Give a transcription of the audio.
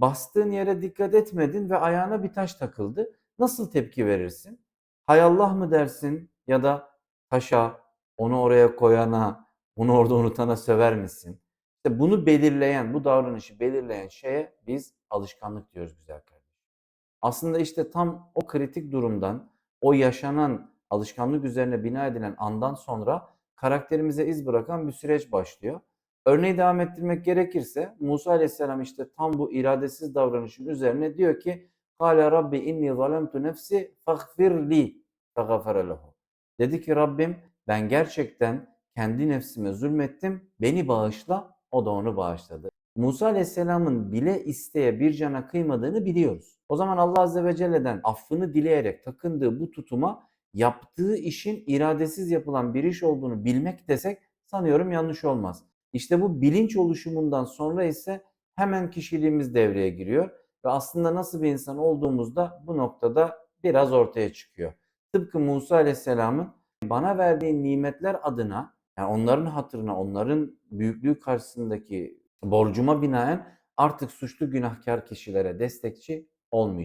Bastığın yere dikkat etmedin ve ayağına bir taş takıldı. Nasıl tepki verirsin? Hay Allah mı dersin ya da taşa, onu oraya koyana, bunu orada unutana söver misin? İşte bunu belirleyen, bu davranışı belirleyen şeye biz alışkanlık diyoruz güzel kardeşim. Aslında işte tam o kritik durumdan, o yaşanan alışkanlık üzerine bina edilen andan sonra karakterimize iz bırakan bir süreç başlıyor. Örneği devam ettirmek gerekirse Musa Aleyhisselam işte tam bu iradesiz davranışın üzerine diyor ki Kale Rabbi inni zalemtu nefsi faghfir li fagafere lehu. Dedi ki Rabbim ben gerçekten kendi nefsime zulmettim. Beni bağışla. O da onu bağışladı. Musa Aleyhisselam'ın bile isteye bir cana kıymadığını biliyoruz. O zaman Allah Azze ve Celle'den affını dileyerek takındığı bu tutuma yaptığı işin iradesiz yapılan bir iş olduğunu bilmek desek sanıyorum yanlış olmaz. İşte bu bilinç oluşumundan sonra ise hemen kişiliğimiz devreye giriyor ve aslında nasıl bir insan olduğumuzda bu noktada biraz ortaya çıkıyor. Tıpkı Musa Aleyhisselam'ın bana verdiği nimetler adına yani onların hatırına, onların büyüklüğü karşısındaki borcuma binaen artık suçlu günahkar kişilere destekçi olmayacağım.